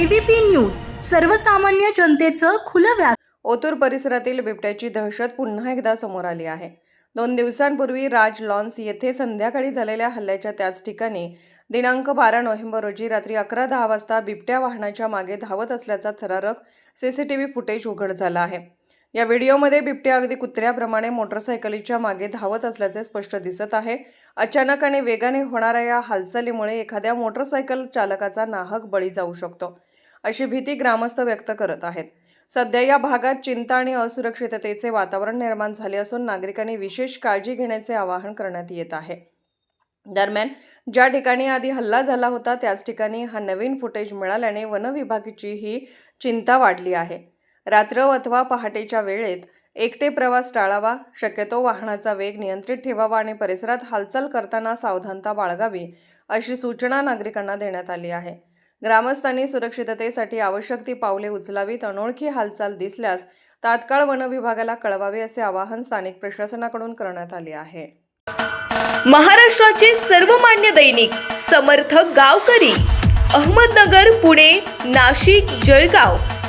ABP news सर्वसामान्य जनतेचं खुलं व्यास ओतूर परिसरातील बिबट्याची दहशत पुन्हा एकदा समोर आली आहे. दोन दिवसांपूर्वी राज लॉन्स येथे संध्याकाळी झालेल्या हल्ल्याच्या त्याच ठिकाणी दिनांक बारा नोव्हेंबर रोजी रात्री अकरा दहा वाजता बिबट्या वाहनाच्या मागे धावत असल्याचा थरारक सीसीटीव्ही फुटेज उघड झाला आहे. या व्हिडिओमध्ये बिबट्या अगदी कुत्र्याप्रमाणे मोटरसायकलीच्या मागे धावत असल्याचे स्पष्ट दिसत आहे. अचानक आणि वेगाने होणाऱ्या या हालचालीमुळे एखाद्या मोटरसायकल चालकाचा नाहक बळी जाऊ शकतो. अशी भीती ग्रामस्थ व्यक्त करत आहेत. सध्या या भागात चिंता आणि असुरक्षिततेचे वातावरण निर्माण झाले असून नागरिकांनी विशेष काळजी घेण्याचे आवाहन करण्यात येत आहे. दरम्यान ज्या ठिकाणी आधी हल्ला झाला होता त्याच ठिकाणी हा नवीन फुटेज मिळाल्याने वनविभागाची ही चिंता वाढली आहे. रात्र अथवा पहाटेच्या वेळेत एकटे प्रवास टाळावा शक्यतो वाहनाचा वेग नियंत्रित ठेवावा आणि परिसरात हालचाल करताना सावधानता बाळगावी अशी सूचना नागरिकांना देण्यात आली आहे. ग्रामस्थांनी सुरक्षिततेसाठी आवश्यक ती पावले उचलावीत अनोळखी हालचाल दिसल्यास तात्काळ वनविभागाला कळवावे असे आवाहन स्थानिक प्रशासनाकडून करण्यात आले आहे. महाराष्ट्राचे सर्वमान्य दैनिक समर्थ गावकरी अहमदनगर पुणे नाशिक जळगाव.